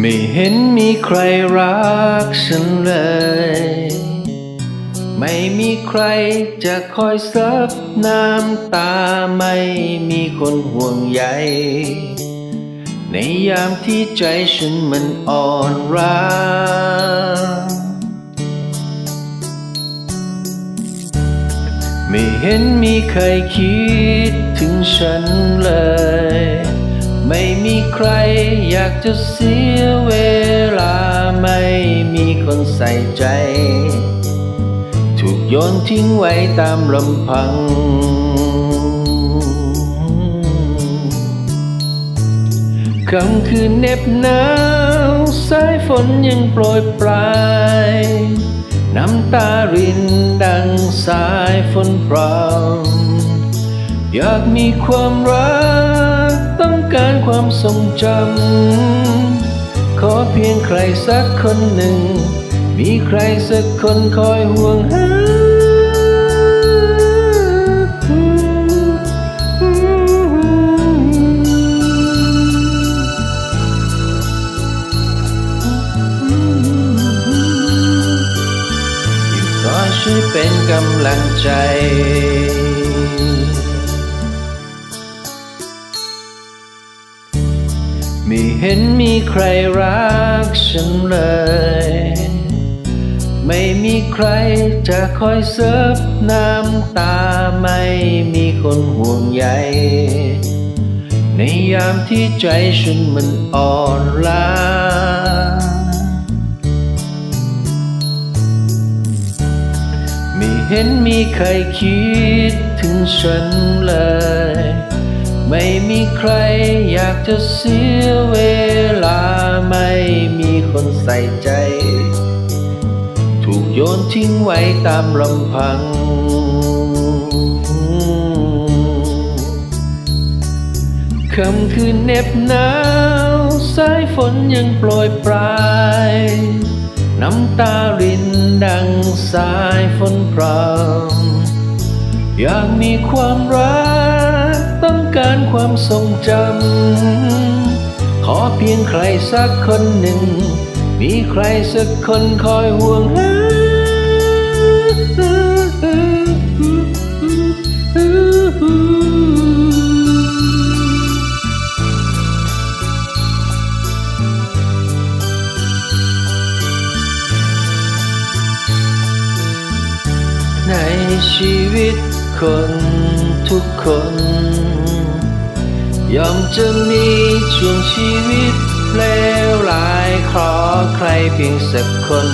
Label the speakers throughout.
Speaker 1: ไม่เห็นมีใครรักฉันเลย ไม่มีใครจะคอยซับน้ำตาไม่มีคนห่วงใย ในยามที่ใจฉันมันอ่อนร้าไม่เห็นมีใครคิดถึงฉันเลย ใครอยากจะเสียเวลาไม่มีคนใส่ใจ ถูกโยนทิ้งไว้ตามลำพัง คำคืนเน็บหนาวสายฝนยังโปรยปลาย น้ำตารินดังสายฝนพรำอยากมีความรัก ความทรงจำ ขอเพียงใครสักคนหนึ่ง มีใครสักคนคอยห่วงหาอยู่ขอช่วยเป็นกำลังใจ ไม่เห็นมีใครรักฉันเลย ไม่มีใครจะคอยเสิร์ฟน้ำตาไม่มีคนห่วงใยในยามที่ใจฉันมันอ่อนล้าไม่เห็นมีใครคิดถึงฉันเลย ไม่มีใครอยากจะเสียเวลาไม่มีคนใส่ใจ ถูกโยนทิ้งไว้ตามลำพัง คำคืนเน็บหนาวสายฝนยังโปรยปลาย น้ำตารินดังสายฝนพรำอยากมีความรัก ต้องการความทรงจำ ขอเพียงใครสักคนหนึ่ง มีใครสักคนคอยห่วงหาในชีวิต คนทุกคนยอมจะมีช่วงชีวิตเลวร้ายขอใครเพียงสักคน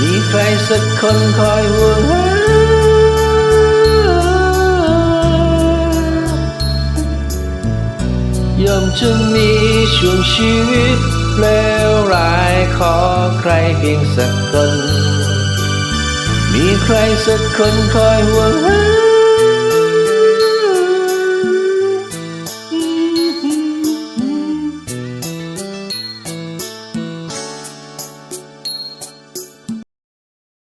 Speaker 1: มีใครสักคนคอยห่วงหาย่อมจะมีช่วงชีวิตเลวร้ายขอใครเพียงสักคน มีใครสักคนคอยห่วงหา